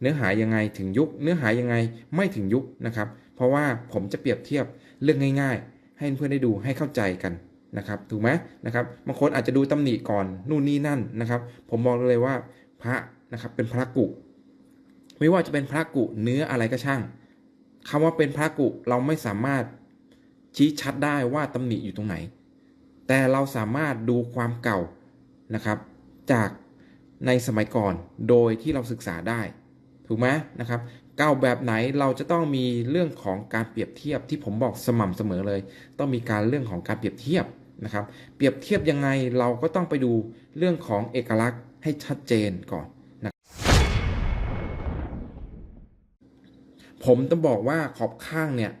เนื้อหายังไงถึงยุค เนื้อหายังไงไม่ถึงยุคนะครับ เพราะว่าผมจะเปรียบเทียบเรื่องง่าย ๆ ให้เพื่อนได้ดูให้เข้าใจกันนะครับ ถูกไหมนะครับบางคนอาจจะดูตำหนิก่อนนู่นนี่นั่นนะครับ ผมมองเลยว่าพระนะครับเป็นพระกุ ไม่ว่าจะเป็นพระกุเนื้ออะไรก็ช่างคำว่าเป็นพระกุเราไม่สามารถชี้ชัดได้ว่าตำหนิอยู่ตรงไหน แต่เราสามารถดูความเก่านะครับ จากในสมัยก่อนโดยที่เราศึกษาได้ ถูกไหมนะครับเก่าแบบไหนเราจะต้องมีเรื่องของการเปรียบเทียบที่ผมบอกสม่ำเสมอเลย ต้องมีการเรื่องของการเปรียบเทียบนะครับ เปรียบเทียบยังไงเราก็ต้องไปดูเรื่องของเอกลักษณ์ให้ชัดเจนก่อนนะผมต้องบอกว่าขอบข้างเนี่ย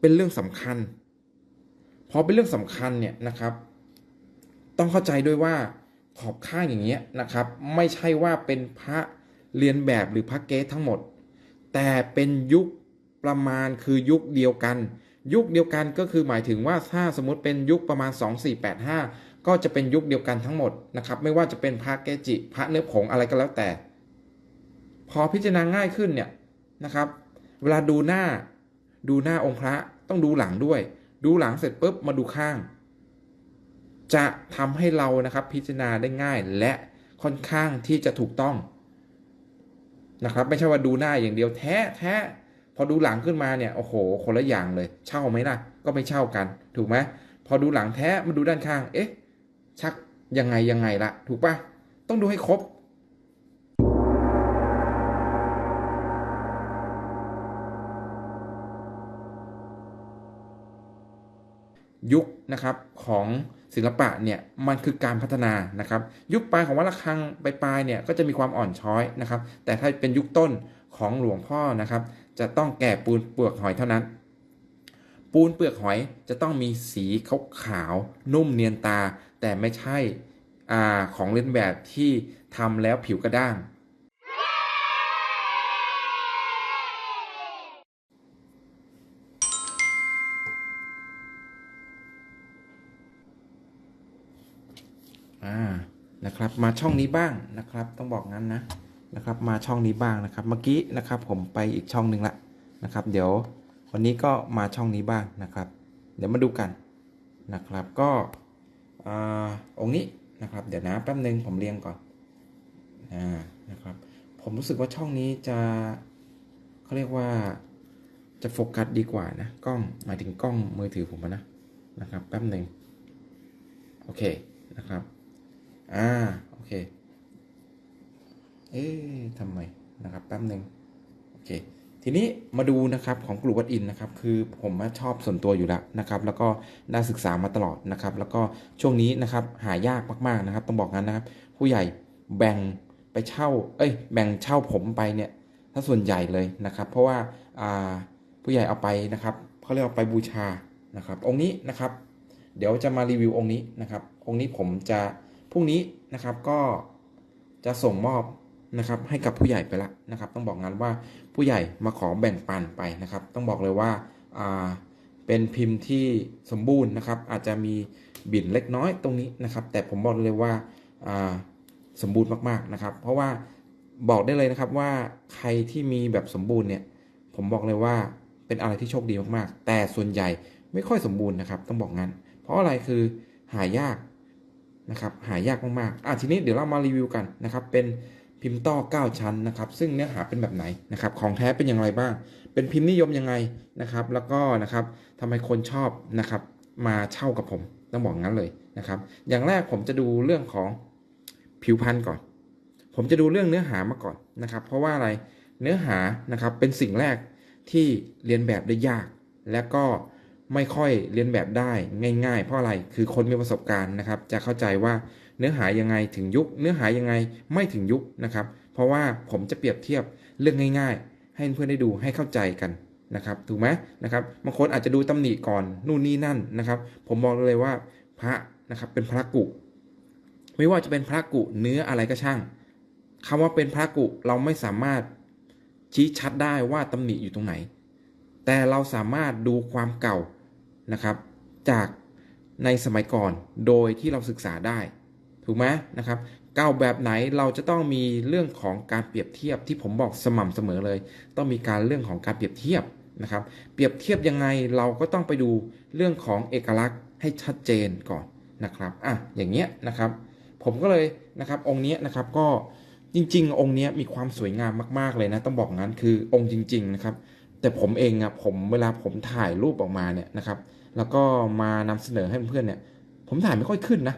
เป็นเรื่องสำคัญพอเป็นเรื่องสำคัญเนี่ยนะครับ ต้องเข้าใจด้วยว่าขอบข้างอย่างเงี้ยนะครับ ไม่ใช่ว่าเป็นพระ เรียนแบบหรือพระเกสทั้งหมด แต่เป็นยุคประมาณคือยุคเดียวกัน ยุคเดียวกันก็คือหมายถึงว่าถ้าสมมติเป็นยุคประมาณ 2485 ก็จะเป็นยุคเดียวกันทั้งหมดนะครับไม่ว่าจะเป็นพระเกจิพระเนื้อผงอะไรก็แล้วแต่ พอพิจารณาง่ายขึ้นเนี่ยนะครับ เวลาดูหน้าดูหน้าองค์พระต้องดูหลังด้วย ดูหลังเสร็จปุ๊บมาดูข้าง จะทำให้เรานะครับพิจารณาได้ง่ายและค่อนข้างที่จะถูกต้อง นะครับไม่ใช่ว่าดูหน้าอย่างเดียวแท้แท้พอดูหลังขึ้นมาเนี่ยโอ้โห คนละอย่างเลย เช่าไหมล่ะ ก็ไม่เช่ากัน ถูกไหมพอดูหลังแท้มาดูด้านข้าง เอ๊ะ ชักยังไงยังไงละถูกปะต้องดูให้ครบยุคนะครับของ ศิลปะเนี่ยมันคือการพัฒนานะครับ ยุคปลายของวัดระฆังปลายๆเนี่ยก็จะมีความอ่อนช้อยนะครับ แต่ถ้าเป็นยุคต้นของหลวงพ่อนะครับ จะต้องแก่ปูนเปลือกหอยเท่านั้น ปูนเปลือกหอยจะต้องมีสีขาวๆนุ่มเนียนตา แต่ไม่ใช่อของเล่นแบบที่ทำแล้วผิวกระด้าง อ่านะครับ มาช่องนี้บ้างนะครับ ต้องบอกงั้นนะนะครับ มาช่องนี้บ้างนะครับ เมื่อกี้นะครับ ผมไปอีกช่องหนึ่งละนะครับ เดี๋ยววันนี้ก็มาช่องนี้บ้างนะครับ เดี๋ยวมาดูกันนะครับก็อ่างค์นี้นะครับ เดี๋ยวนะแป๊บนึงผมเรียงก่อนอ่านะครับ ผมรู้สึกว่าช่องนี้จะเขาเรียกว่าจะโฟกัสดีกว่านะกล้องหมายถึงกล้องมือถือผมนะนะครับแป๊บหนึ่งโอเคนะครับ อ่า โอเค เอ๊ะทำไมนะครับแป๊บหนึ่งโอเค ทีนี้มาดูนะครับของกลุ่มวัดอินนะครับ คือผมชอบส่วนตัวอยู่แล้วนะครับ แล้วก็ได้ศึกษามาตลอดนะครับ แล้วก็ช่วงนี้นะครับหายากมากๆนะครับ ต้องบอกงั้นนะครับ ผู้ใหญ่แบ่งไปเช่า เอ้ย แบ่งเช่าผมไปเนี่ย ถ้าส่วนใหญ่เลยนะครับ เพราะว่าอ่าผู้ใหญ่เอาไปนะครับเขาเรียกว่าไปบูชานะครับ องค์นี้นะครับ เดี๋ยวจะมารีวิวองค์นี้นะครับ องค์นี้ผมจะ พรุ่งนี้นะครับก็จะส่งมอบนะครับให้กับผู้ใหญ่ไปละนะครับ ต้องบอกงั้นว่าผู้ใหญ่มาขอแบ่งปันไปนะครับ ต้องบอกเลยว่าอ่าเป็นพิมพ์ที่สมบูรณ์นะครับ อาจจะมีบิ่นเล็กน้อยตรงนี้นะครับ แต่ผมบอกเลยว่าอ่าสมบูรณ์มากๆนะครับ เพราะว่าบอกได้เลยนะครับว่าใครที่มีแบบสมบูรณ์เนี่ยผมบอกเลยว่าเป็นอะไรที่โชคดีมากๆ แต่ส่วนใหญ่ไม่ค่อยสมบูรณ์นะครับ ต้องบอกงั้น เพราะอะไรคือหายาก นะครับหายากมากๆอะทีนี้เดี๋ยวเรามารีวิวกันนะครับเป็นพิมพ์ต้อ 9 ชั้นนะครับซึ่งเนื้อหาเป็นแบบไหนนะครับของแท้เป็นอย่างไรบ้าง เป็นพิมพ์นิยมยังไงนะครับแล้วก็นะครับทำไมคนชอบนะครับมาเช่ากับผมต้องบอกงั้นเลยนะครับอย่างแรกผมจะดูเรื่องของผิวพรรณก่อน ผมจะดูเรื่องเนื้อหามาก่อนนะครับ เพราะว่าอะไรเนื้อหานะครับเป็นสิ่งแรกที่เรียนแบบได้ยาก และก็ ไม่ค่อยเรียนแบบได้ง่าย ๆ เพราะอะไรคือคนมีประสบการณ์นะครับ จะเข้าใจว่าเนื้อหายังไงถึงยุค เนื้อหายังไงไม่ถึงยุคนะครับ เพราะว่าผมจะเปรียบเทียบเรื่องง่าย ๆ ให้เพื่อนได้ดูให้เข้าใจกันนะครับ ถูกไหมนะครับบางคนอาจจะดูตำหนิก่อนนู่นนี่นั่นนะครับ ผมบอกเลยว่าพระนะครับเป็นพระกุ ไม่ว่าจะเป็นพระกุเนื้ออะไรก็ช่างคำว่าเป็นพระกุเราไม่สามารถชี้ชัดได้ว่าตำหนิอยู่ตรงไหน แต่เราสามารถดูความเก่า นะครับ จากในสมัยก่อนโดยที่เราศึกษาได้ถูกไหมนะครับเก่าแบบไหนเราจะต้องมีเรื่องของการเปรียบเทียบที่ผมบอกสม่ำเสมอเลย ต้องมีการเรื่องของการเปรียบเทียบนะครับ เปรียบเทียบยังไงเราก็ต้องไปดูเรื่องของเอกลักษณ์ให้ชัดเจนก่อนนะครับอะอย่างเงี้ยนะครับ ผมก็เลยนะครับองค์นี้นะครับก็จริง ๆ องค์นี้มีความสวยงามมาก ๆเลยนะต้องบอกงั้นคือองค์จริง ๆ นะครับ แต่ผมเองอะผมเวลาผมถ่ายรูปออกมาเนี่ยนะครับ แล้วก็มานำเสนอให้เพื่อนเนี่ย ผมถ่ายไม่ค่อยขึ้นนะ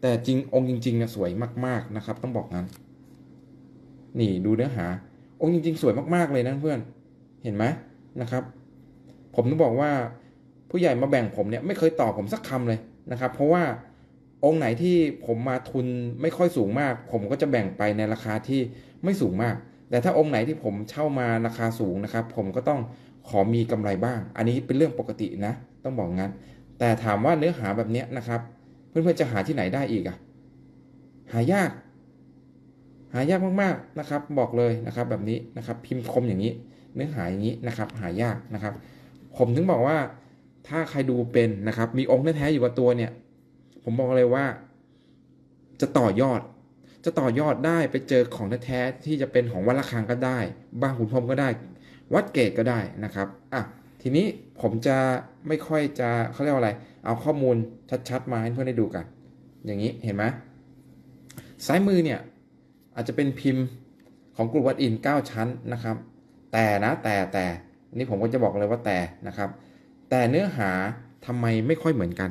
แต่จริงองค์จริงๆนี่ยสวยมากๆนะครับ ต้องบอกงั้น นี่ดูเนื้อหา องค์จริง ๆ สวยมากๆเลยนะเพื่อน เห็นไหมนะครับ ผมต้องบอกว่าผู้ใหญ่มาแบ่งผมเนี่ยไม่เคยตอบผมสักคำเลยนะครับ เพราะว่าองค์ไหนที่ผมมาทุนไม่ค่อยสูงมาก ผมก็จะแบ่งไปในราคาที่ไม่สูงมาก แต่ถ้าองค์ไหนที่ผมเช่ามาราคาสูงนะครับ ผมก็ต้องขอมีกำไรบ้าง อันนี้เป็นเรื่องปกตินะ ต้องบอกงั้น แต่ถามว่าเนื้อหาแบบนี้นะครับ เพื่อนๆจะหาที่ไหนได้อีกอะหายาก หายากมากๆนะครับ บอกเลยนะครับแบบนี้นะครับ พิมพ์คมอย่างนี้ เนื้อหาอย่างนี้นะครับ หายากนะครับ ผมถึงบอกว่าถ้าใครดูเป็นนะครับ มีองค์แท้ๆอยู่กับตัวเนี่ย ผมบอกเลยว่า จะต่อยอด จะต่อยอดได้ไปเจอของแท้ที่จะเป็นของวัดระฆังก็ได้ บ้างขุนพรมก็ได้ วัดเกตก็ได้นะครับอะทีนี้ผมจะไม่ค่อยจะเขาเรียกว่าอะไร เอาข้อมูลชัดๆ มาให้เพื่อนได้ดูกัน อย่างนี้เห็นไหมซ้ายมือเนี่ยอาจจะเป็นพิมพ์ของกลุ่มวัดอิน 9 ชั้นนะครับ แต่นะแต่แต่นี่ผมก็จะบอกเลยว่าแต่นะครับ แต่เนื้อหาทำไมไม่ค่อยเหมือนกัน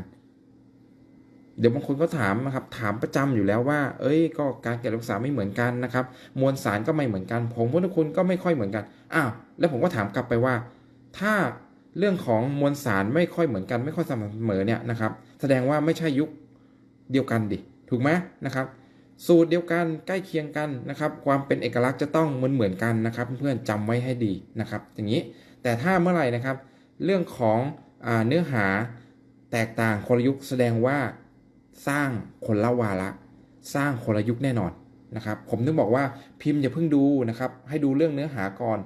เดี๋ยวบางคนก็ถามนะครับถามประจำอยู่แล้วว่า เอ้ย ก็การเก็บรักษาไม่เหมือนกันนะครับ มวลสารก็ไม่เหมือนกันผมพุทธคุณก็ไม่ค่อยเหมือนกันอ้าวแล้วผมก็ถามกลับไปว่า ถ้าเรื่องของมวลสารไม่ค่อยเหมือนกัน ไม่ค่อยสม่ำเสมอเนี่ยนะครับ แสดงว่าไม่ใช่ยุคเดียวกันดิถูกไหมนะครับ สูตรเดียวกันใกล้เคียงกันนะครับ ความเป็นเอกลักษณ์จะต้องเหมือนเหมือนกันนะครับ เพื่อนๆจำไว้ให้ดีนะครับ อย่างนี้แต่ถ้าเมื่อไหร่นะครับ เรื่องของอเนื้อหาแตกต่างคนละยุคแสดงว่า สร้างคนละวาระสร้างคนละยุคแน่นอนนะครับ ผมถึงบอกว่าพิมพ์อย่าเพิ่งดูนะครับ ให้ดูเรื่องเนื้อหาก่อน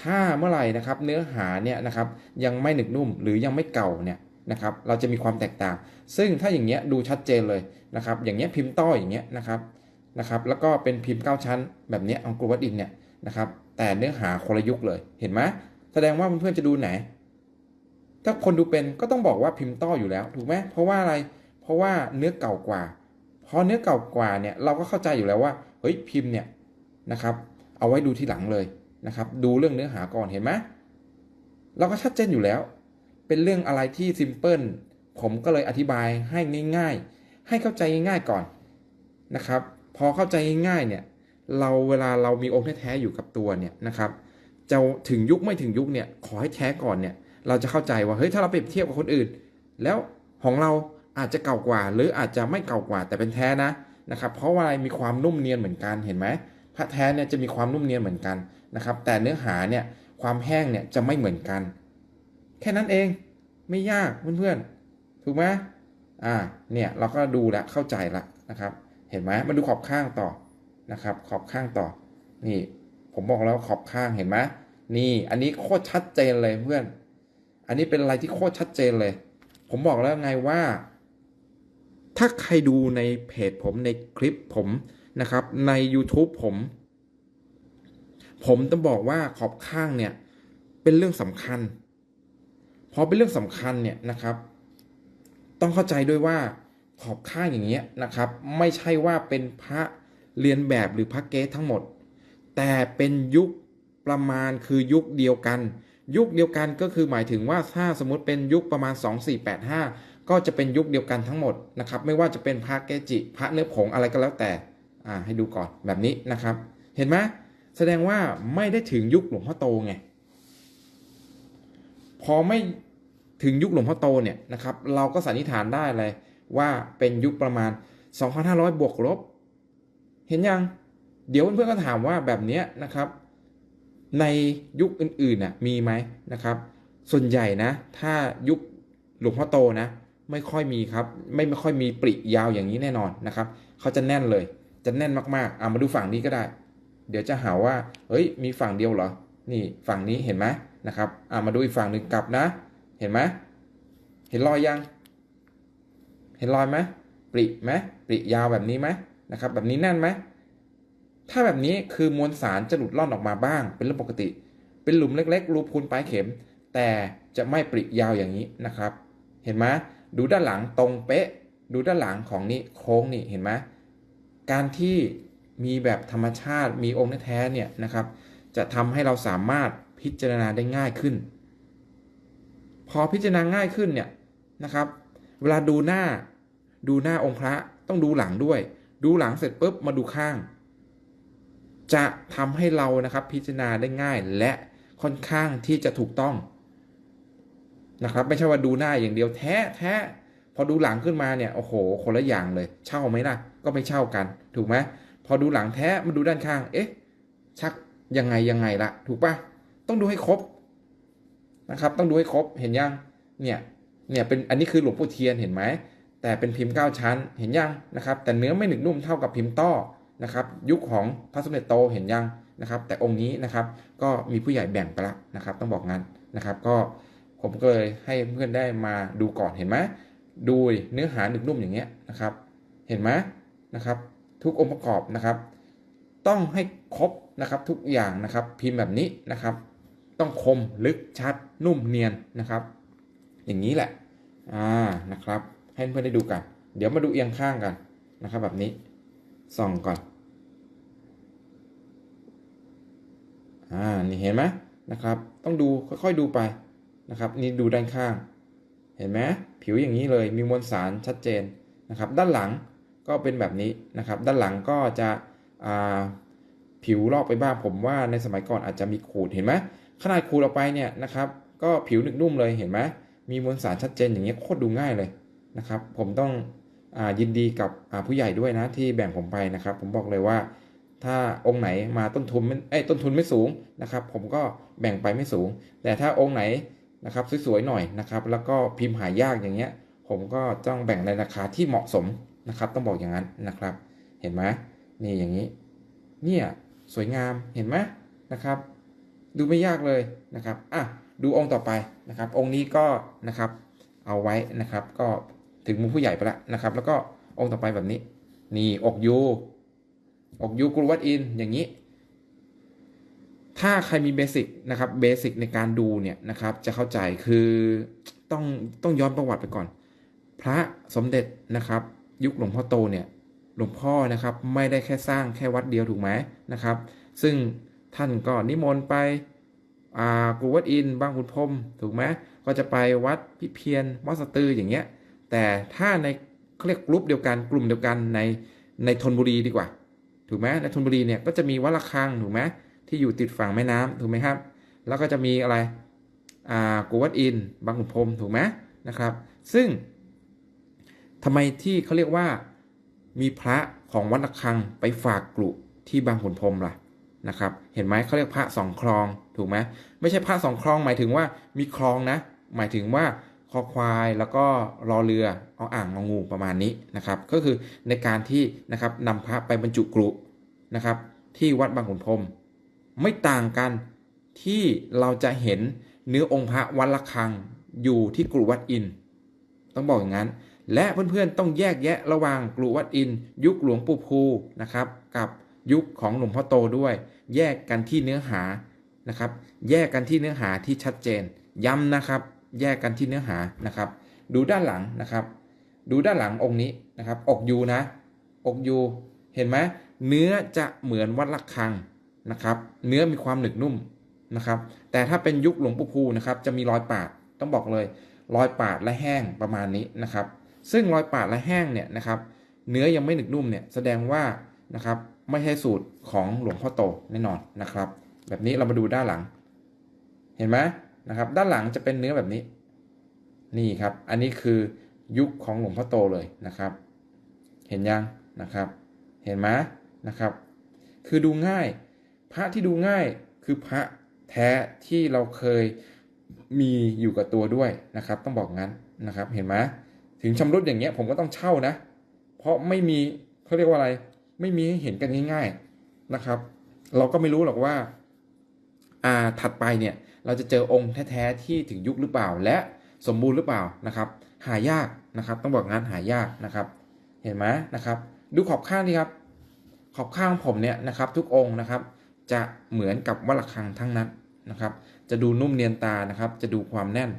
ถ้าเมื่อไหร่นะครับเนื้อหาเนี่ยนะครับยังไม่หนึกนุ่มหรือยังไม่เก่าเนี่ยนะครับ เราจะมีความแตกต่าง ซึ่งถ้าอย่างเงี้ยดูชัดเจนเลยนะครับ อย่างเงี้ยพิมพ์ต้ออย่างเงี้ยนะครับนะครับ แล้วก็เป็นพิมพ์ 9 ชั้น แบบเนี้ยองกรวัดอินเนี่ยนะครับ แต่เนื้อหาคนละยุคเลย เห็นไหมแสดงว่าเพื่อนๆจะดูไหน ถ้าคนดูเป็นก็ต้องบอกว่าพิมพ์ต้ออยู่แล้ว ถูกไหมเพราะว่าอะไร ราะว่าเนื้อเก่ากว่าพอเนื้อเก่ากว่าเนี่ยเราก็เข้าใจอยู่แล้วว่าเฮ้ยพิมพ์เนี่ยนะครับ เอาไว้ดูทีหลังเลยนะครับ ดูเรื่องเนื้อหาก่อนเห็นไหมเราก็ชัดเจนอยู่แล้ว เป็นเรื่องอะไรที่ซิมเพิลผมก็เลยอธิบายให้ง่าย ๆ ให้เข้าใจง่ายๆก่อนนะครับ พอเข้าใจง่ายๆเนี่ยเราเวลาเรามีองค์แท้ๆอยู่กับตัวเนี่ยนะครับจะถึงยุคไม่ถึงยุคเนี่ยขอให้แท้ก่อนเนี่ยเราจะเข้าใจว่าเฮ้ยถ้าเราเปรียบเทียบกับคนอื่น แล้วของเรา อาจจะเก่ากว่า หรืออาจจะไม่เก่ากว่าแต่เป็นแท้นะนะครับเพราะว่าอะไรมีความนุ่มเนียนเหมือนกันเห็นไหมพระแท้เนี่ยจะมีความนุ่มเนียนเหมือนกันนะครับแต่เนื้อหาเนี่ยความแห้งเนี่ยจะไม่เหมือนกัน แค่นั้นเองไม่ยากเพื่อนๆถูกไหมอ่าเนี่ยเราก็ดูแล้วเข้าใจละนะครับเห็นไหมมาดูขอบข้างต่อนะครับขอบข้างต่อนี่ผมบอกแล้วขอบข้างเห็นไหมนี่อันนี้โคตรชัดเจนเลยเพื่อน อันนี้เป็นอะไรที่โคตรชัดเจนเลย ผมบอกแล้วไงว่า ถ้าใครดูในเพจผมในคลิปผมนะครับ ใน YouTube ผม ผมต้องบอกว่าขอบข้างเนี่ย เป็นเรื่องสำคัญ พอเป็นเรื่องสำคัญเนี่ยนะครับ ต้องเข้าใจด้วยว่าขอบข้างอย่างเงี้ยนะครับ ไม่ใช่ว่าเป็นพระเรียนแบบหรือพระเกสทั้งหมด แต่เป็นยุคประมาณคือยุคเดียวกัน ยุคเดียวกันก็คือหมายถึงว่าถ้าสมมติเป็นยุคประมาณ 2485 ก็จะเป็นยุคเดียวกันทั้งหมดนะครับไม่ว่าจะเป็นพระเกจิพระเนื้อผงอะไรก็แล้วแต่อ่าให้ดูก่อนแบบนี้นะครับ เห็นไหมแสดงว่าไม่ได้ถึงยุคหลวงพ่อโตไงพอไม่ถึงยุคหลวงพ่อโตเนี่ยนะครับ เราก็สันนิษฐานได้เลยว่าเป็นยุคประมาณ 2,500 บวกลบ เห็นยัง เดี๋ยวเพื่อนๆก็ถามว่าแบบนี้นะครับ ในยุคอื่นๆน่ะมีไหมนะครับ ส่วนใหญ่นะ ถ้ายุคหลวงพ่อโตนะ ไม่ค่อยมีครับ ไม่ไม่ค่อยมีปริยาวอย่างนี้แน่นอนนะครับเขาจะแน่นเลย จะแน่นมากๆอ่ามาดูฝั่งนี้ก็ได้ เดี๋ยวจะหาว่า เฮ้ย มีฝั่งเดียวเหรอ นี่ฝั่งนี้เห็นไหมนะครับอ่ามาดูอีกฝั่งหนึ่งกลับนะ เห็นไหมเห็นรอยยัง เห็นรอยไหมปริไหมปริยาวแบบนี้ไหมนะครับ แบบนี้แน่นไหมถ้าแบบนี้คือมวลสารจะหลุดล่อนออกมาบ้าง เป็นเรื่องปกติ เป็นหลุมเล็กๆ รูพูนปลายเข็ม แต่จะไม่ปริยาวอย่างนี้นะครับ เห็นไหม ดูด้านหลังตรงเป๊ะ ดูด้านหลังของนี่โค้งนี่เห็นไหมการที่มีแบบธรรมชาติมีองค์แท้เนี่ยนะครับ จะทำให้เราสามารถพิจารณาได้ง่ายขึ้น พอพิจารณาง่ายขึ้นเนี่ยนะครับ เวลาดูหน้าดูหน้าองค์พระต้องดูหลังด้วย ดูหลังเสร็จปุ๊บมาดูข้าง จะทำให้เรานะครับพิจารณาได้ง่ายและค่อนข้างที่จะถูกต้อง นะครับ ไม่ใช่ว่าดูหน้าอย่างเดียวแท้แท้พอดูหลังขึ้นมาเนี่ยโอ้โห คนละอย่างเลย เช่าไหมล่ะ ก็ไม่เช่ากัน ถูกไหมพอดูหลังแท้มาดูด้านข้าง เอ๊ะ ชักยังไงยังไงละถูกปะต้องดูให้ครบนะครับ ต้องดูให้ครบเห็นยังเนี่ยเนี่ยเป็นอันนี้คือหลวงปู่เทียนเห็นไหมแต่เป็นพิมพ์ 9 ชั้นเห็นยังนะครับ แต่เนื้อไม่หนึบนุ่มเท่ากับพิมพ์ต้อนะครับ ยุคของพระสมเด็จโตเห็นยังนะครับ แต่องค์นี้นะครับก็มีผู้ใหญ่แบ่งไปละนะครับ ต้องบอกงั้นนะครับ ก็ ผมก็เลยให้เพื่อนได้มาดูก่อนเห็นไหมดูเนื้อหาหนึบนุ่มอย่างเงี้ยนะครับ เห็นไหมนะครับ ทุกองค์ประกอบนะครับ ต้องให้ครบนะครับทุกอย่างนะครับ พิมพ์แบบนี้นะครับ ต้องคมลึกชัดนุ่มเนียนนะครับ อย่างนี้แหละอ่านะครับ ให้เพื่อนได้ดูกัน เดี๋ยวมาดูเอียงข้างกันนะครับ แบบนี้ส่องก่อนอ่านี่เห็นไหมนะครับ ต้องดูค่อยๆดูไป นะครับ นี่ดูด้านข้าง เห็นไหมผิวอย่างนี้เลยมีมวลสารชัดเจนนะครับ ด้านหลังก็เป็นแบบนี้นะครับ ด้านหลังก็จะผิวลอกไปบ้างผมว่าในสมัยก่อนอาจจะมีขูดเห็นไหมขนาดขูดออกไปเนี่ยนะครับ ก็ผิวหนึกนุ่มเลยเห็นไหมมีมวลสารชัดเจนอย่างเงี้ยโคตรดูง่ายเลยนะครับ ผมต้องอยินดีกับผู้ใหญ่ด้วยนะที่แบ่งผมไปนะครับ ผมบอกเลยว่า ถ้าองค์ไหนมาต้นทุนไม่ต้นทุนไม่สูงนะครับ ผมก็แบ่งไปไม่สูง แต่ถ้าองค์ไหน นะครับสวยๆหน่อยนะครับแล้วก็พิมพ์หายากอย่างเงี้ย ผมก็ต้องแบ่งในราคาที่เหมาะสมนะครับ ต้องบอกอย่างนั้นนะครับ เห็นไหมนี่อย่างนี้ เนี่ยสวยงามเห็นไหมนะครับ ดูไม่ยากเลยนะครับอะดูองค์ต่อไปนะครับ องค์นี้ก็นะครับเอาไว้นะครับ ก็ถึงมือผู้ใหญ่ไปละนะครับ แล้วก็องค์ต่อไปแบบนี้ นี่อกยูอกยูกรุวัดอินอย่างนี้ ถ้าใครมีเบสิกนะครับเบสิกในการดูเนี่ยนะครับจะเข้าใจคือต้องต้องย้อนประวัติไปก่อน พระสมเด็จนะครับ ยุคหลวงพ่อโตเนี่ยหลวงพ่อนะครับไม่ได้แค่สร้างแค่วัดเดียวถูกไหมนะครับ ซึ่งท่านก็นิมนต์ไปอ่ากรุวัดอินบางขุนพรมถูกไหมก็จะไปวัดพิเพียนวัดสตืออย่างเงี้ยแต่ถ้าในเขาเรียกกลุ่มเดียวกันกลุ่มเดียวกันในในธนบุรีดีกว่า ถูกไหมในธนบุรีเนี่ยก็จะมีวัดระฆังถูกไหม ที่อยู่ติดฝั่งแม่น้ำถูกไหมครับ แล้วก็จะมีอะไรอ่ากรุวัดอิน บางขุนพรมถูกไหมนะครับ ซึ่งทำไมที่เขาเรียกว่ามีพระของวัดระฆังไปฝากกลุที่บางขุนพรมล่ะนะครับ เห็นไหมเขาเรียกพระสองคลองถูกไหมไม่ใช่พระสองคลองหมายถึงว่ามีคลองนะ หมายถึงว่าคอควายแล้วก็รอเรือเอาอ่างงองูประมาณนี้นะครับ ก็คือในการที่นะครับนำพระไปบรรจุกรุนะครับ ที่วัดบางขุนพรม ไม่ต่างกันที่เราจะเห็นเนื้อองค์พระวัดระฆังอยู่ที่กรุวัดอิน ต้องบอกอย่างนั้น และเพื่อนๆต้องแยกแยะระหว่างกรุวัดอิน ยุคหลวงปู่ภูนะครับ กับยุคของหลวงพ่อโตด้วย แยกกันที่เนื้อหานะครับ แยกกันที่เนื้อหาที่ชัดเจน ย้ำนะครับ แยกกันที่เนื้อหานะครับ ดูด้านหลังนะครับ ดูด้านหลังองค์นี้นะครับ อกยูนะ อกยู เห็นไหมเนื้อจะเหมือนวัดระฆัง นะครับ เนื้อมีความหนึบนุ่มนะครับ แต่ถ้าเป็นยุคหลวงปู่ภูนะครับ จะมีรอยปาดต้องบอกเลยรอยปาดและแห้งประมาณนี้นะครับ ซึ่งรอยปาดและแห้งเนี่ยนะครับ เนื้อยังไม่หนึบนุ่มเนี่ยแสดงว่านะครับไม่ใช่สูตรของหลวงพ่อโตแน่นอนนะครับ แบบนี้เรามาดูด้านหลัง เห็นไหมนะครับ ด้านหลังจะเป็นเนื้อแบบนี้ นี่ครับ อันนี้คือยุคของหลวงพ่อโตเลยนะครับ เห็นยังนะครับ เห็นไหมนะครับ คือดูง่าย พระที่ดูง่ายคือพระแท้ที่เราเคยมีอยู่กับตัวด้วยนะครับ ต้องบอกงั้นนะครับ เห็นไหมถึงชำรุดอย่างเงี้ยผมก็ต้องเช่านะ เพราะไม่มีเขาเรียกว่าอะไร ไม่มีให้เห็นกันง่าย ๆนะครับ เราก็ไม่รู้หรอกว่า อ่าถัดไปเนี่ย เราจะเจอองค์แท้ๆที่ถึงยุคหรือเปล่า และสมบูรณ์หรือเปล่านะครับ หายากนะครับ ต้องบอกงั้นหายากนะครับ เห็นไหมนะครับ ดูขอบข้างนี่ครับ ขอบข้างของผมเนี่ยนะครับ ทุกองค์นะครับ จะเหมือนกับวัดระฆังทั้งนั้นนะครับ จะดูนุ่มเนียนตานะครับ จะดูความแน่น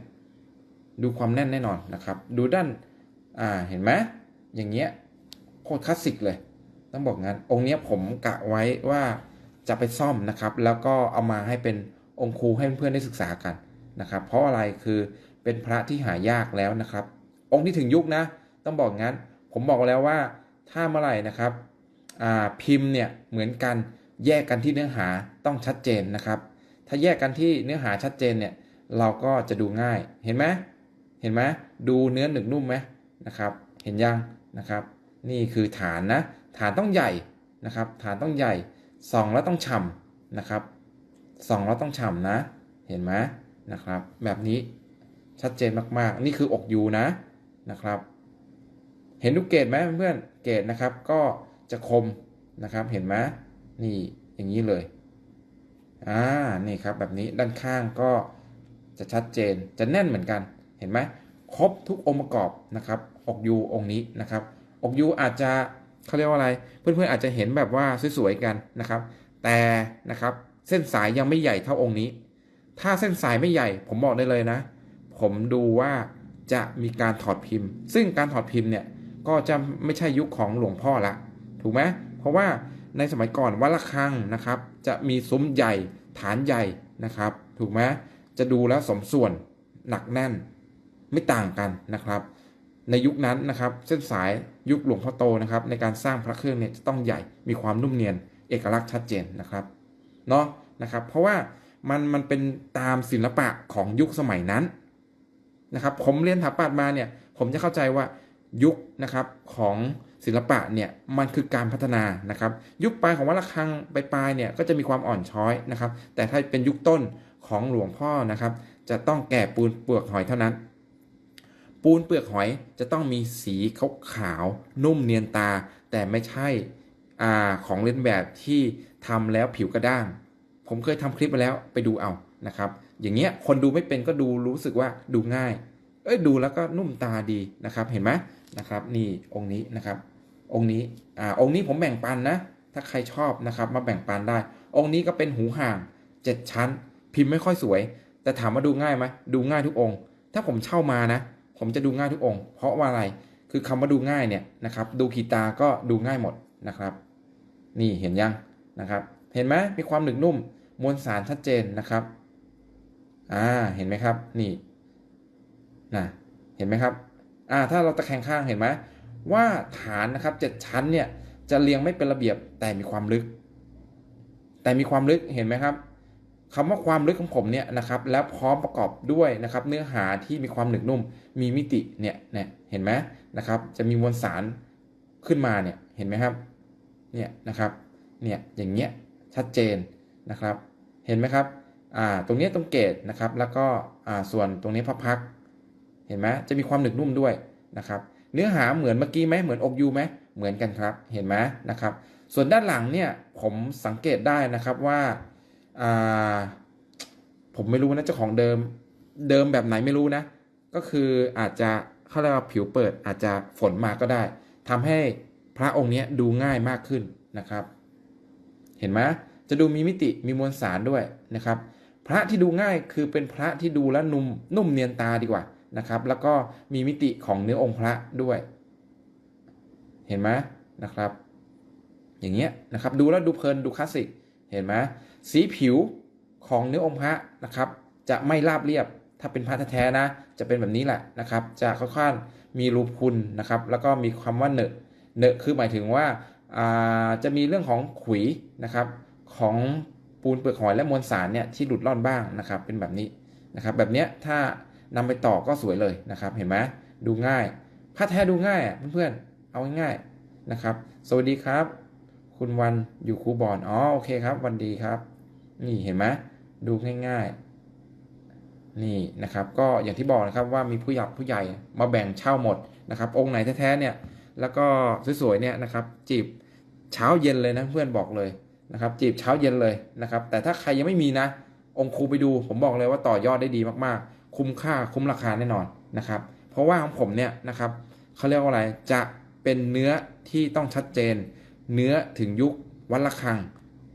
ดูความแน่นแน่นอนนะครับ ดูด้านอ่าเห็นไหมอย่างเงี้ยโคตรคลาสสิกเลยต้องบอกงั้นองค์เนี้ยผมกะไว้ว่าจะไปซ่อมนะครับ แล้วก็เอามาให้เป็นองค์ครูให้เพื่อนๆได้ศึกษากันนะครับ เพราะอะไรคือเป็นพระที่หายากแล้วนะครับ องค์ที่ถึงยุคนะ ต้องบอกงั้น ผมบอกแล้วว่าถ้าเมื่อไหร่นะครับอ่าพิมพ์เนี่ยเหมือนกัน แยกกันที่เนื้อหาต้องชัดเจนนะครับ ถ้าแยกกันที่เนื้อหาชัดเจนเนี่ยเราก็จะดูง่ายเห็นไหมเห็นไหมดูเนื้อหนึบนุ่มไหมนะครับเห็นยังนะครับ นี่คือฐานนะฐานต้องใหญ่นะครับ ฐานต้องใหญ่ส่องแล้วต้องฉ่ำนะครับส่องแล้วต้องฉ่ำนะ เห็นไหมนะครับ แบบนี้ชัดเจนมากๆ นี่คืออกยูนะนะครับ เห็นลูกเกดไหมเพื่อนเกดนะครับก็จะคมนะครับเห็นไหม นี่อย่างนี้เลยอ่านี่ครับแบบนี้ด้านข้างก็จะชัดเจนจะแน่นเหมือนกันเห็นไหมครบทุกองค์ประกอบนะครับอกยูองค์นี้นะครับอกยูอาจจะเขาเรียกว่าอะไร เพื่อนๆอาจจะเห็นแบบว่าสวยๆกันนะครับ แต่นะครับเส้นสายยังไม่ใหญ่เท่าองค์นี้ ถ้าเส้นสายไม่ใหญ่ ผมบอกได้เลยนะ ผมดูว่าจะมีการถอดพิมพ์ ซึ่งการถอดพิมพ์เนี่ยก็จะไม่ใช่ยุคของหลวงพ่อละถูกไหมเพราะว่า ในสมัยก่อนวัดระฆังนะครับ จะมีซุ้มใหญ่ฐานใหญ่นะครับ ถูกไหมจะดูแล้วสมส่วนหนักแน่นไม่ต่างกันนะครับ ในยุคนั้นนะครับ เส้นสายยุคหลวงพ่อโตนะครับ ในการสร้างพระเครื่องเนี่ยจะต้องใหญ่มีความนุ่มเนียน เอกลักษณ์ชัดเจนนะครับเนาะนะครับ เพราะว่ามันมันเป็นตามศิลปะของยุคสมัยนั้นนะครับ ผมเรียนถาปัดมาเนี่ย ผมจะเข้าใจว่ายุคนะครับของ ศิลปะเนี่ยมันคือการพัฒนานะครับยุคปลายของวัดระฆังปลายๆเนี่ยก็จะมีความอ่อนช้อยนะครับ แต่ถ้าเป็นยุคต้นของหลวงพ่อนะครับ จะต้องแก่ปูนเปลือกหอยเท่านั้น ปูนเปลือกหอยจะต้องมีสีขาวขาวนุ่มเนียนตา แต่ไม่ใช่อของเล่นแบบที่ทำแล้วผิวกระด้าง ผมเคยทำคลิปมาแล้วไปดูเอานะครับ อย่างเงี้ยคนดูไม่เป็นก็ดูรู้สึกว่าดูง่ายเอ้ยดูแล้วก็นุ่มตาดีนะครับ เห็นไหมนะครับ นี่องค์นี้นะครับ องค์นี้อ่าองค์นี้ผมแบ่งปันนะ ถ้าใครชอบนะครับมาแบ่งปันได้ องค์นี้ก็เป็นหูห่างเจ็ดชั้น พิมพ์ไม่ค่อยสวย แต่ถามว่าดูง่ายไหมดูง่ายทุกองค์ ถ้าผมเช่ามานะ ผมจะดูง่ายทุกองค์ เพราะว่าอะไรคือคำว่าดูง่ายเนี่ยนะครับดูขีตาก็ดูง่ายหมดนะครับ นี่เห็นยังนะครับเห็นไหมมีความหนึบนุ่ม มวลสารชัดเจนนะครับอ่าเห็นไหมครับนี่นะเห็นไหมครับอ่าถ้าเราตะแคงข้างเห็นไหม ว่าฐานนะครับเจ็ดชั้นเนี่ยจะเรียงไม่เป็นระเบียบแต่มีความลึก แต่มีความลึกเห็นไหมครับคำว่าความลึกของผมเนี่ยนะครับแล้วพร้อมประกอบด้วยนะครับเนื้อหาที่มีความหนึบนุ่ม มีมิติเนี่ยเนี่ยเห็นไหมนะครับ จะมีมวลสารขึ้นมาเนี่ยเห็นไหมครับเนี่ยนะครับเนี่ยอย่างเงี้ยชัดเจนนะครับ เห็นไหมครับอ่าตรงนี้ตรงเกตนะครับแล้วก็อ่าส่วนตรงนี้พับพักเห็นไหมจะมีความหนึบนุ่มด้วยนะครับ เนื้อหาเหมือนเมื่อกี้ไหมเหมือนอกยูไหมเหมือนกันครับเห็นไหมนะครับ ส่วนด้านหลังเนี่ยผมสังเกตได้นะครับว่าผมไม่รู้นะเจ้าของเดิมเดิมแบบไหนไม่รู้นะ ก็คืออาจจะเขาเรียกว่าผิวเปิดอาจจะฝนมาก็ได้ทำให้พระองค์เนี้ยดูง่ายมากขึ้นนะครับ เห็นไหมจะดูมีมิติมีมวลสารด้วยนะครับ พระที่ดูง่ายคือเป็นพระที่ดูแล้วนุ่มนุ่มเนียนตาดีกว่า นะครับ แล้วก็มีมิติของเนื้อองค์พระด้วย เห็นไหมนะครับ อย่างเงี้ยนะครับดูแล้วดูเพลินดูคลาสสิกเห็นไหมสีผิวของเนื้อองค์พระนะครับ จะไม่ราบเรียบถ้าเป็นพระแท้ๆนะ จะเป็นแบบนี้แหละนะครับ จะค่อนข้างมีรูพุนนะครับ แล้วก็มีคำว่าเนอะเนอะคือหมายถึงว่าอ่าจะมีเรื่องของขุยนะครับของปูนเปลือกหอยและมวลสารเนี่ยที่หลุดล่อนบ้างนะครับ เป็นแบบนี้นะครับ แบบเนี้ยถ้า นำไปต่อก็สวยเลยนะครับ เห็นไหมดูง่ายผ้าแท้ดูง่ายอะเพื่อนๆ เอาง่ายๆนะครับ สวัสดีครับ คุณวันอยู่คูบอนอ๋อโอเคครับ วันดีครับ นี่เห็นไหมดูง่ายๆ นี่นะครับ ก็อย่างที่บอกนะครับว่ามีผู้ใหญ่ผู้ใหญ่มาแบ่งเช่าหมดนะครับ องค์ไหนแท้ๆเนี่ยแล้วก็สวยๆเนี่ยนะครับ จีบเช้าเย็นเลยนะเพื่อนบอกเลยนะครับ จีบเช้าเย็นเลยนะครับ แต่ถ้าใครยังไม่มีนะ องค์ครูไปดู ผมบอกเลยว่าต่อยอดได้ดีมากๆ คุ้มค่าคุ้มราคาแน่นอนนะครับ เพราะว่าของผมเนี่ยนะครับเขาเรียกว่าอะไรจะเป็นเนื้อที่ต้องชัดเจน เนื้อถึงยุควัดระฆัง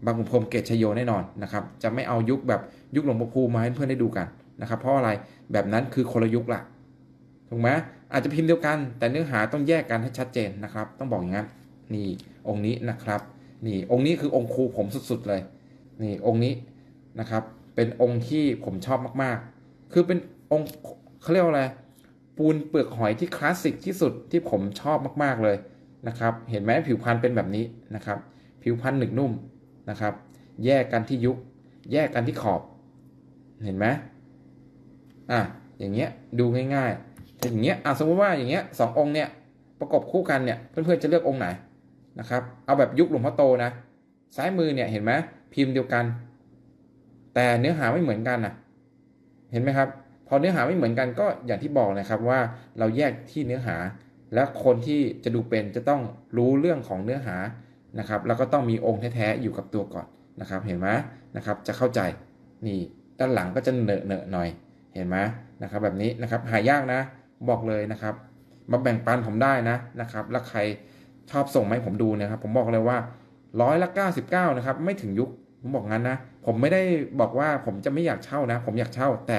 บางขุนพรมเกตชโยแน่นอนนะครับ จะไม่เอายุคแบบยุคหลวงปู่ภูมิมาให้เพื่อนได้ดูกันนะครับ เพราะอะไรแบบนั้นคือคนละยุคละถูกไหมอาจจะพิมพ์เดียวกัน แต่เนื้อหาต้องแยกกันให้ชัดเจนนะครับ ต้องบอกอย่างนั้นนี่องค์นี้นะครับ นี่องค์นี้คือองค์ครูผมสุดๆเลย นี่องค์นี้นะครับ เป็นองค์ที่ผมชอบมากๆ คือเป็นองค์เขาเรียกว่าอะไร ปูนเปลือกหอยที่คลาสสิกที่สุดที่ผมชอบมาก ๆเลยนะครับ เห็นไหมผิวพรรณเป็นแบบนี้นะครับ ผิวพรรณหนึกนุ่มนะครับ แยกกันที่ยุค แยกกันที่ขอบ เห็นไหมอะอย่างเงี้ยดูง่ายๆอย่างเงี้ยอะสมมติว่าอย่างเงี้ยสององค์เนี่ยประกบคู่กันเนี่ยเพื่อนๆจะเลือกองค์ไหนนะครับ เอาแบบยุคหลวงพ่อโตนะ ซ้ายมือเนี่ยเห็นไหมพิมพ์เดียวกัน แต่เนื้อหาไม่เหมือนกันนะ เห็นไหมครับ พอเนื้อหาไม่เหมือนกันก็อย่างที่บอกนะครับว่าเราแยกที่เนื้อหา และคนที่จะดูเป็นจะต้องรู้เรื่องของเนื้อหานะครับ แล้วก็ต้องมีองค์แท้ๆอยู่กับตัวก่อนนะครับ เห็นไหมนะครับ จะเข้าใจนี่ด้านหลังก็จะเนอะเหนอะหน่อย เห็นไหมนะครับ แบบนี้นะครับหายากนะ บอกเลยนะครับ มาแบ่งปันผมได้นะนะครับ แล้วใครชอบส่งมาให้ผมดูนะครับ ผมบอกเลยว่าร้อยละ99นะครับ ไม่ถึงยุคผมบอกงั้นนะ ผมไม่ได้บอกว่าผมจะไม่อยากเช่านะ ผมอยากเช่า แต่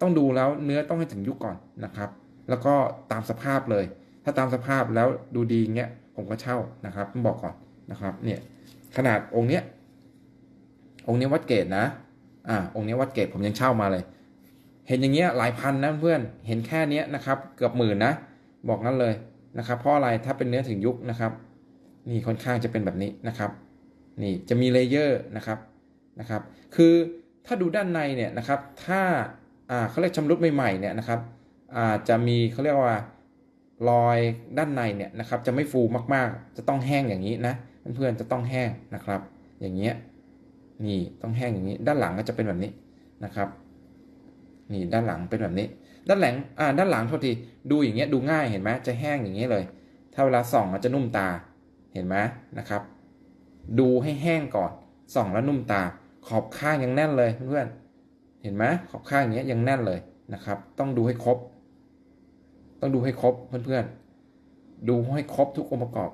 ต้องดูแล้วเนื้อต้องให้ถึงยุคก่อนนะครับ แล้วก็ตามสภาพเลย ถ้าตามสภาพแล้วดูดีเงี้ยผมก็เช่านะครับต้องบอกก่อนนะครับ เนี่ยขนาดองค์เนี้ยองค์นี้วัดเกตนะ อ่า องค์นี้วัดเกตผมยังเช่ามาเลย เห็นอย่างเงี้ยหลายพันนะเพื่อน เห็นแค่เนี้ยนะครับ เกือบหมื่นนะ บอกงั้นเลยนะครับ เพราะอะไร ถ้าเป็นเนื้อถึงยุคนะครับ นี่ค่อนข้างจะเป็นแบบนี้นะครับ นี่จะมีเลเยอร์นะครับ นะครับ คือถ้าดูด้านในเนี่ยนะครับ ถ้าอ่าเขาเรียกชำรุดใหม่ๆเนี่ยนะครับอาจะมีเขาเรียกว่ารอยด้านในเนี่ยนะครับ จะไม่ฟูมากๆ จะต้องแห้งอย่างนี้นะเพื่อนๆจะต้องแห้งนะครับ อย่างเงี้ยนี่ต้องแห้งอย่างนี้ ด้านหลังก็จะเป็นแบบนี้นะครับนี่ด้านหลังเป็นแบบนี้ ด้านหลังอ่าด้านหลังโทษทีดูอย่างเงี้ยดูง่ายเห็นไหมจะแห้งอย่างเงี้ยเลย ถ้าเวลาส่องมันจะนุ่มตาเห็นไหมนะครับ ดูให้แห้งก่อนส่องแล้วนุ่มตา ขอบข้างยังแน่นเลยเพื่อนๆเห็นไหมขอบข้างอย่างเงี้ยยังแน่นเลยนะครับ ต้องดูให้ครบ ต้องดูให้ครบเพื่อนๆ ดูให้ครบทุกองค์ประกอบ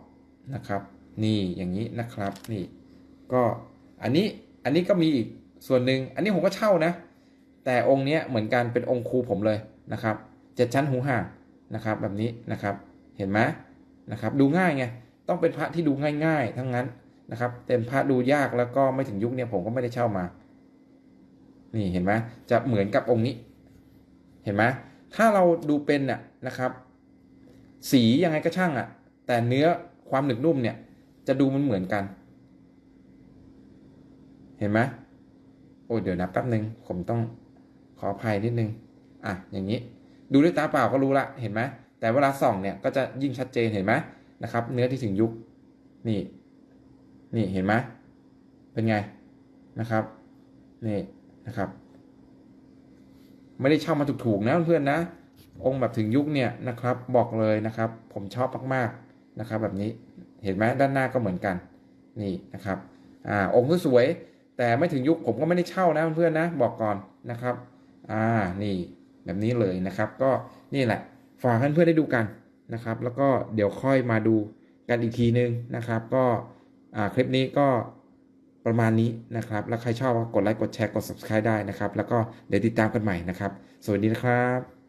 นะครับ นี่อย่างนี้นะครับนี่ก็อันนี้อันนี้ก็มีอีกส่วนหนึ่งอันนี้ผมก็เช่านะ แต่องค์เนี้ยเหมือนกันเป็นองค์ครูผมเลยนะครับเจ็ดชั้นหูห่างนะครับแบบนี้นะครับเห็นไหมนะครับ ดูง่ายไงต้องเป็นพระที่ดูง่าย ๆ ทั้งนั้น นะครับเป็นพระดูยากแล้วก็ไม่ถึงยุคเนี่ยผมก็ไม่ได้เช่ามา นี่เห็นไหมจะเหมือนกับองค์นี้ เห็นไหมถ้าเราดูเป็นน่ะนะครับ สียังไงก็ช่างอะ แต่เนื้อความหนึบนุ่มเนี่ย จะดูมันเหมือนกัน เห็นไหมโอ้เดี๋ยวนะแป๊บหนึ่งผมต้องขออภัยนิดนึงอะอย่างนี้ ดูด้วยตาเปล่าก็รู้ละเห็นไหมแต่เวลาส่องเนี่ยก็จะยิ่งชัดเจนเห็นไหมนะครับ เนื้อที่ถึงยุคนี่ นี่เห็นไหมเป็นไงนะครับนี่นะครับ ไม่ได้เช่ามาถูกๆนะเพื่อนนะ องค์แบบถึงยุคเนี่ยนะครับ บอกเลยนะครับ ผมชอบมากๆนะครับ แบบนี้เห็นไหมด้านหน้าก็เหมือนกันนี่นะครับอ่าองค์สวยแต่ไม่ถึงยุคผมก็ไม่ได้เช่านะเพื่อนนะบอกก่อนนะครับอ่านี่แบบนี้เลยนะครับ ก็นี่แหละฝากเพื่อนๆได้ดูกันนะครับ แล้วก็เดี๋ยวค่อยมาดูกันอีกทีนึงนะครับ ก็ คลิปนี้ก็ประมาณนี้นะครับ แล้วใครชอบก็กดไลค์ กดแชร์ กด subscribe ได้นะครับ แล้วก็เดี๋ยวติดตามกันใหม่นะครับ สวัสดีนะครับ